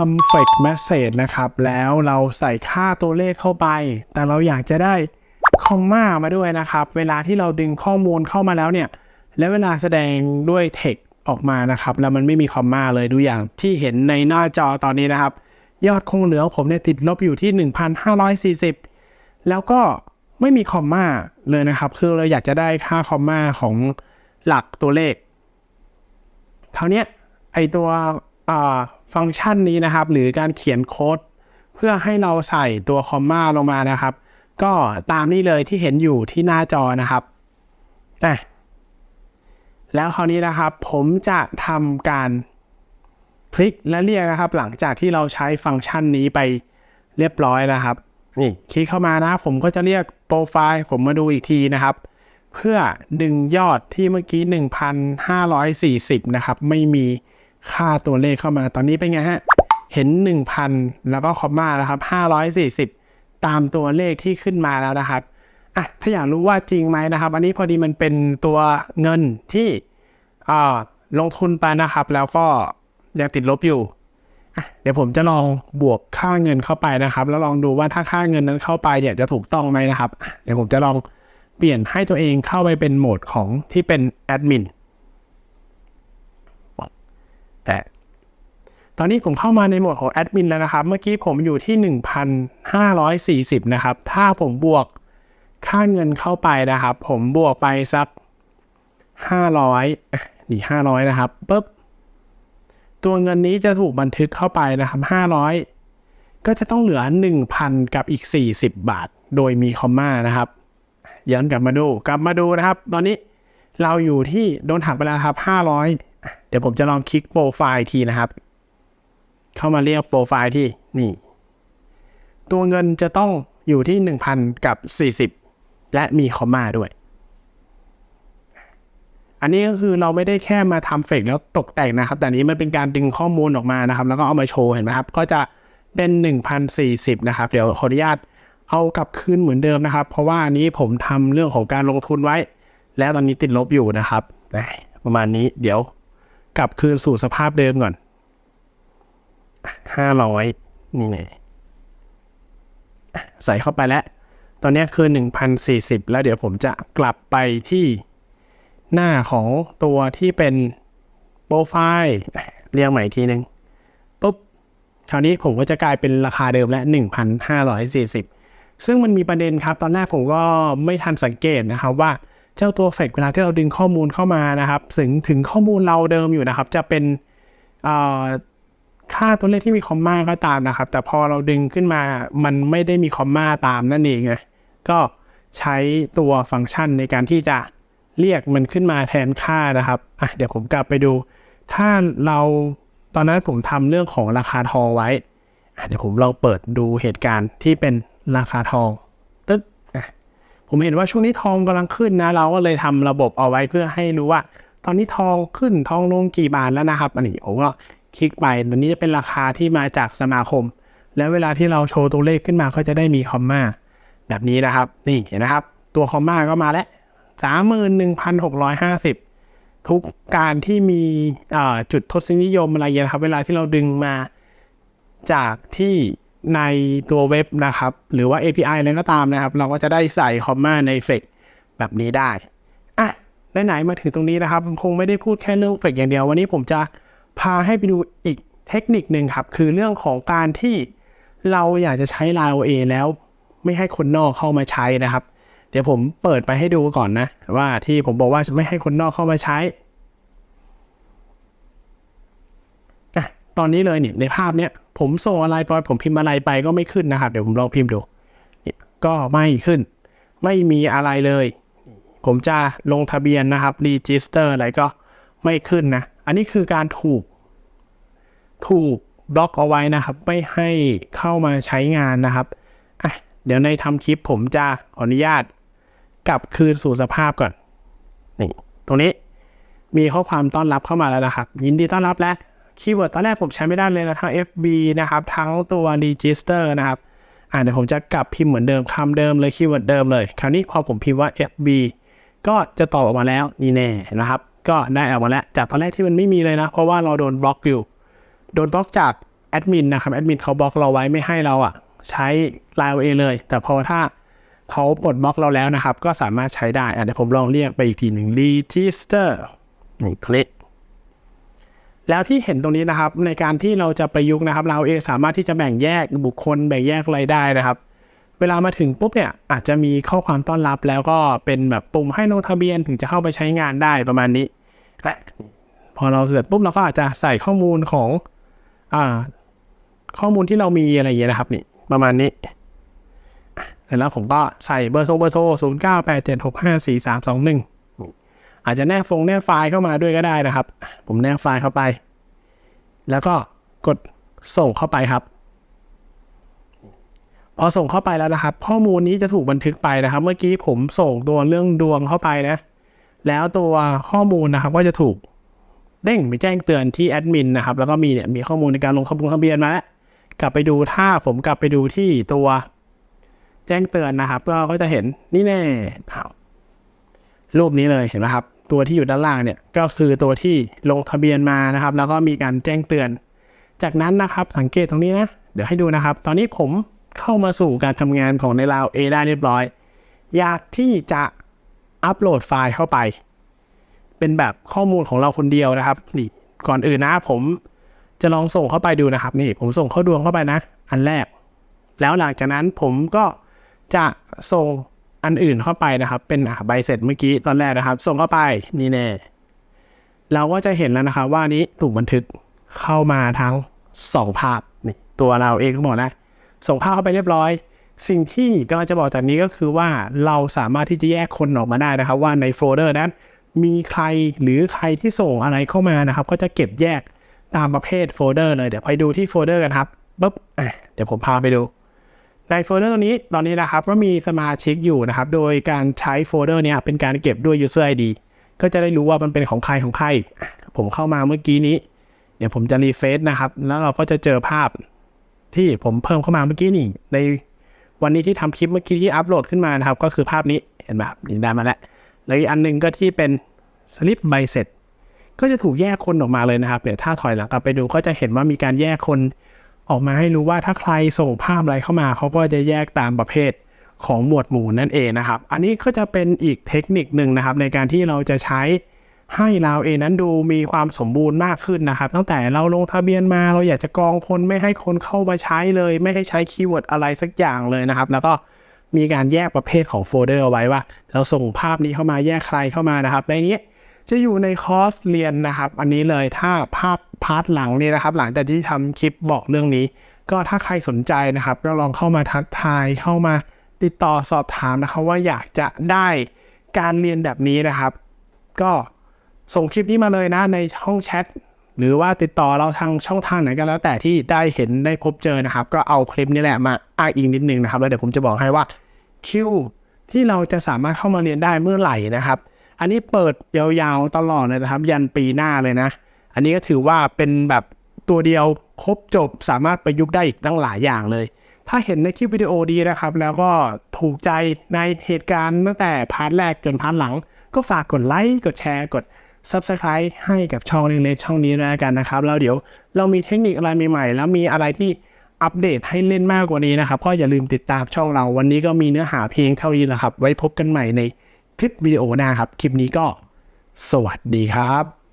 ทำเฟกแมสเซจนะครับ แล้วเราใส่ค่าตัวเลขเข้าไป แต่เราอยากจะได้คอมมามาด้วยนะครับ เวลาที่เราดึงข้อมูลเข้ามาแล้วเนี่ย แล้วเวลาแสดงด้วยเทคออกมานะครับ แล้วมันไม่มีคอมมาเลยดูอย่างที่เห็นในหน้าจอตอนนี้นะครับ ยอดคงเหลือผมเนี่ยติดลบอยู่ที่ 1,540 แล้วก็ไม่มีคอมมาเลยนะครับ คือเราอยากจะได้ค่าคอมมาของหลักตัวเลขคราวนี้ไอตัวอ่า ฟังก์ชันนี้นะครับ หรือการเขียนโค้ด เพื่อให้เราใส่ตัวคอมมาลงมานะครับ ก็ตามนี้เลยที่เห็นอยู่ที่หน้าจอนะครับอะแล้วคราวนี้นะครับ ผมจะทำการคลิกและเรียกนะครับ หลังจากที่เราใช้ฟังก์ชันนี้ไปเรียบร้อยนะครับนี่คลิกเข้ามานะผมก็จะเรียกโปรไฟล์ผมมาดูอีกทีนะครับ เพื่อดึงยอดที่เมื่อกี้ 1,540 นะครับ ไม่มี ค่าตัวเลขเข้ามาตอนนี้เป็นไงฮะ เห็น 1,000 แล้วก็คอมมานะครับ 540 ตามตัวเลขที่ขึ้นมาแล้วนะครับอะถ้าอยากรู้ว่าจริงไหมนะครับ อันนี้พอดีมันเป็นตัวเงินที่อ่าลงทุนไปนะครับ แล้วก็ยังติดลบอยู่อะเดี๋ยวผมจะลองบวกค่าเงินเข้าไปนะครับ แล้วลองดูว่าถ้าค่าเงินนั้นเข้าไปเนี่ยจะถูกต้องไหมนะครับ เดี๋ยวผมจะลองเปลี่ยนให้ตัวเองเข้าไปเป็นโหมดของที่เป็นแอดมิน แต่ตอนนี้ผมเข้ามาในโหมดของแอดมินแล้วนะครับ เมื่อกี้ผมอยู่ที่ 1,540 นะครับ ถ้าผมบวกค่าเงินเข้าไปนะครับ ผมบวกไปสัก 500อะนี่500 นะครับปุ๊บตัวเงินนี้จะถูกบันทึกเข้าไปนะครับ 500 ก็จะต้องเหลือ 1,000 กับอีก 40 บาท โดยมีคอมมานะครับ ย้อนกลับมาดู กลับมาดูนะครับ ตอนนี้เราอยู่ที่โดนหักไปแล้วครับ 500 ดี๋ยวผมจะลองคลิกโปรไฟล์ทีนะครับ เข้ามาเรียกโปรไฟล์ที่นี่ ตัวเงินจะต้องอยู่ที่ 1,000 กับ 40 และมีคอมมาด้วย อันนี้ก็คือเราไม่ได้แค่มาทำเฟกแล้วตกแต่งนะครับ แต่นี้มันเป็นการดึงข้อมูลออกมานะครับ แล้วก็เอามาโชว์เห็นไหมครับ ก็จะเป็น 1,040 นะครับ เดี๋ยวขออนุญาตเอากลับคืนเหมือนเดิมนะครับ เพราะว่าอันนี้ผมทำเรื่องของการลงทุนไว้ แล้วตอนนี้ติดลบอยู่นะครับประมาณนี้เดี๋ยว กลับคืนสู่สภาพเดิมก่อน500นี่ไงใส่เข้าไปแล้ว ตอนนี้คือ 1,040 แล้วเดี๋ยวผมจะกลับไปที่หน้าของตัวที่เป็นโปรไฟล์เรียงใหม่อีกทีหนึ่งปุ๊บ คราวนี้ผมก็จะกลายเป็นราคาเดิมและ 1,540 ซึ่งมันมีประเด็นครับ ตอนแรกผมก็ไม่ทันสังเกตนะครับว่า เจ้าตัวเฟกเวลาที่เราดึงข้อมูลเข้ามานะครับ ถึงถึงข้อมูลเราเดิมอยู่นะครับ จะเป็นค่าตัวเลขที่มีคอมมาก็ตามนะครับ แต่พอเราดึงขึ้นมามันไม่ได้มีคอมมาตามนั่นเองไงก็ใช้ตัวฟังก์ชันในการที่จะเรียกมันขึ้นมาแทนค่านะครับอะเดี๋ยวผมกลับไปดู ถ้าเราตอนนั้นผมทำเรื่องของราคาทองไว้เดี๋ยวผมลองเปิดดูเหตุการณ์ที่เป็นราคาทอง ผมเห็นว่าช่วงนี้ทองกำลังขึ้นนะ เราก็เลยทำระบบเอาไว้เพื่อให้รู้ว่า ตอนนี้ทองขึ้นทองลงกี่บาทแล้วนะครับอันนี้ผมก็คลิกไปตัวนี้จะเป็นราคาที่มาจากสมาคม แล้วเวลาที่เราโชว์ตัวเลขขึ้นมาก็จะได้มีคอมมาแบบนี้นะครับ นี่เห็นนะครับ ตัวคอมมาก็มาแล้วสามหมื่นหนึ่งพันหกร้อยห้าสิบทุกการที่มีจุดทศนิยมอะไรเงี้ยครับ เวลาที่เราดึงมาจากที่ ในตัวเว็บนะครับ หรือว่า API อะไรก็ตามนะครับ เราก็จะได้ใส่คอมมาในเฟกแบบนี้ได้อะไหนๆมาถึงตรงนี้นะครับ คงไม่ได้พูดแค่เรื่องเฟกอย่างเดียว วันนี้ผมจะพาให้ไปดูอีกเทคนิคหนึ่งครับ คือเรื่องของการที่เราอยากจะใช้ Line OA แล้วไม่ให้คนนอกเข้ามาใช้นะครับ เดี๋ยวผมเปิดไปให้ดูก่อนนะ ว่าที่ผมบอกว่าจะไม่ให้คนนอกเข้ามาใช้อะตอนนี้เลยเนี่ยในภาพเนี้ย ผมส่งอะไรไปผมพิมพ์อะไรไปก็ไม่ขึ้นนะครับ เดี๋ยวผมลองพิมพ์ดู ก็ไม่ขึ้น ไม่มีอะไรเลย ผมจะลงทะเบียนนะครับรีจิสเตอร์อะไรก็ไม่ขึ้นนะ อันนี้คือการถูก ถูกบล็อกเอาไว้นะครับ ไม่ให้เข้ามาใช้งานนะครับอะเดี๋ยวในทำคลิปผมจะขออนุญาตกลับคืนสู่สภาพก่อนนี่ตรงนี้มีข้อความต้อนรับเข้ามาแล้วนะครับ ยินดีต้อนรับและ คีย์เวิร์ดตอนแรกผมใช้ไม่ได้เลยนะทั้ง FB นะครับ ทั้งตัว Register นะครับ อ่าเดี๋ยวผมจะกลับพิมพ์เหมือนเดิมคำเดิมเลยคีย์เวิร์ดเดิมเลย คราวนี้พอผมพิมพ์ว่า FB ก็จะตอบออกมาแล้วนี่แน่นะครับ ก็ได้ออกมาแล้ว จากตอนแรกที่มันไม่มีเลยนะ เพราะว่าเราโดนบล็อกอยู่ โดนบล็อกจากแอดมินนะครับ แอดมินเขาบล็อกเราไว้ไม่ให้เราอะ ใช้ Line OA เลย แต่พอถ้าเขาปลดบล็อกเราแล้วนะครับ ก็สามารถใช้ได้อะเดี๋ยวผมลองเรียกไปอีกทีหนึ่ง register คลิก แล้วที่เห็นตรงนี้นะครับในการที่เราจะประยุกต์นะครับเราเองสามารถที่จะแบ่งแยกบุคคลแบ่งแยกอะไรายได้นะครับ เวลามาถึงปุ๊บเนี่ยอาจจะมีข้อความต้อนรับแล้วก็เป็นแบบปุ่มให้ลงทะเบียนถึงจะเข้าไปใช้งานได้ประมาณนี้และพอเราเสร็จปุ๊บเราก็อาจจะใส่ข้อมูลของอ่าข้อมูลที่เรามีอะไรอย่างเงี้ยนะครับนี่ประมาณนี้เสร็จแล้วผมก็ใส่เบอร์โทรเบอร์โทรศูนย์เก้าแปดเจ็ดหกห้าสี่สามสองหนึ่ง อาจจะแนบฟงแนบไฟล์เข้ามาด้วยก็ได้นะครับ ผมแนบไฟล์เข้าไป แล้วก็กดส่งเข้าไปครับ พอส่งเข้าไปแล้วนะครับ ข้อมูลนี้จะถูกบันทึกไปนะครับ เมื่อกี้ผมส่งตัวเรื่องดวงเข้าไปนะ แล้วตัวข้อมูลนะครับก็จะถูกเด้งไปแจ้งเตือนที่แอดมินนะครับ แล้วก็มีเนี่ยมีข้อมูลในการลงทะเบียนทะเบียนมาแล้วกลับไปดูถ้าผมกลับไปดูที่ตัวแจ้งเตือนนะครับ ก็จะเห็นนี่แน่อ้าวรูปนี้เลยเห็นไหมครับ ตัวที่อยู่ด้านล่างเนี่ยก็คือตัวที่ลงทะเบียนมานะครับ แล้วก็มีการแจ้งเตือน จากนั้นนะครับสังเกตตรงนี้นะ เดี๋ยวให้ดูนะครับ ตอนนี้ผมเข้ามาสู่การทำงานของในลาว A ได้เรียบร้อย อยากที่จะอัปโหลดไฟล์เข้าไป เป็นแบบข้อมูลของเราคนเดียวนะครับนี่ก่อนอื่นนะผมจะลองส่งเข้าไปดูนะครับนี่ผมส่งเข้าดวงเข้าไปนะ อันแรก แล้วหลังจากนั้นผมก็จะส่ง อันอื่นเข้าไปนะครับ เป็นใบเสร็จเมื่อกี้ตอนแรกนะครับ ส่งเข้าไปนี่แน่เราก็จะเห็นแล้วนะครับว่านี้ถูกบันทึกเข้ามาทั้งสองภาพนี่ตัวเราเองก็บอกนะส่งภาพเข้าไปเรียบร้อย สิ่งที่กำลังจะบอกจากนี้ก็คือว่าเราสามารถที่จะแยกคนออกมาได้นะครับ ว่าในโฟลเดอร์นั้น มีใครหรือใครที่ส่งอะไรเข้ามานะครับ ก็จะเก็บแยกตามประเภทโฟลเดอร์เลยเดี๋ยวไปดูที่โฟลเดอร์กันครับปุ๊บเดี๋ยวผมพาไปดู ในโฟลเดอร์ตัวนี้ตอนนี้นะครับก็มีสมาชิกอยู่นะครับ โดยการใช้โฟลเดอร์เนี้ยเป็นการเก็บด้วย user ID ก็จะได้รู้ว่ามันเป็นของใครของใคร ผมเข้ามาเมื่อกี้นี้ เดี๋ยวผมจะรีเฟซนะครับ แล้วเราก็จะเจอภาพที่ผมเพิ่มเข้ามาเมื่อกี้นี่ ในวันนี้ที่ทำคลิปเมื่อกี้ที่อัปโหลดขึ้นมานะครับ ก็คือภาพนี้เห็นไหมครับนี่ได้มาแล้วแล้วอีกอันหนึ่งก็ที่เป็นสลิปใบเสร็จ ก็จะถูกแยกคนออกมาเลยนะครับเดี๋ยวถ้าถอยหลังกลับไปดูก็จะเห็นว่ามีการแยกคน ออกมาให้รู้ว่าถ้าใครส่งภาพอะไรเข้ามาเขาก็จะแยกตามประเภทของหมวดหมู่นั่นเองนะครับ อันนี้ก็จะเป็นอีกเทคนิคหนึ่งนะครับ ในการที่เราจะใช้ให้เราเองนั้นดูมีความสมบูรณ์มากขึ้นนะครับ ตั้งแต่เราลงทะเบียนมาเราอยากจะกรองคนไม่ให้คนเข้ามาใช้เลย ไม่ให้ใช้คีย์เวิร์ดอะไรสักอย่างเลยนะครับ แล้วก็มีการแยกประเภทของโฟลเดอร์เอาไว้ว่า เราส่งภาพนี้เข้ามาแยกใครเข้ามานะครับในนี้ จะอยู่ในคอร์สเรียนนะครับ อันนี้เลยถ้าภาพพาร์ทหลังนี่นะครับ หลังจากที่ทำคลิปบอกเรื่องนี้ ก็ถ้าใครสนใจนะครับก็ลองเข้ามาทักทายเข้ามาติดต่อสอบถามนะครับ ว่าอยากจะได้การเรียนแบบนี้นะครับ ก็ส่งคลิปนี้มาเลยนะในช่องแชทหรือว่าติดต่อเราทางช่องทางไหนก็แล้ว แต่ที่ได้เห็นได้พบเจอนะครับ ก็เอาคลิปนี้แหละมาอ้างอิงนิดนึงนะครับแล้วเดี๋ยวผมจะบอกให้ว่าคิวที่เราจะสามารถเข้ามาเรียนได้เมื่อไหร่นะครับ อันนี้เปิดยาวๆตลอดเลยนะครับ ยันปีหน้าเลยนะ อันนี้ก็ถือว่าเป็นแบบตัวเดียวครบจบสามารถประยุกต์ได้อีกตั้งหลายอย่างเลย ถ้าเห็นในคลิปวิดีโอดีนะครับ แล้วก็ถูกใจในเหตุการณ์ตั้งแต่พาร์ทแรกจนพาร์ทหลัง ก็ฝากกดไลค์กดแชร์กด Subscribe ให้กับช่องเล็กๆช่องนี้ด้วยแล้วกันนะครับ แล้วเดี๋ยวเรามีเทคนิคอะไรใหม่ๆ แล้วมีอะไรที่อัปเดตให้เล่นมากกว่านี้นะครับก็อย่าลืมติดตามช่องเราวันนี้ก็มีเนื้อหาเพียงเท่านี้แหละครับ ไว้พบกันใหม่ใน คลิปวิดีโอหน้าครับ คลิปนี้ก็สวัสดีครับ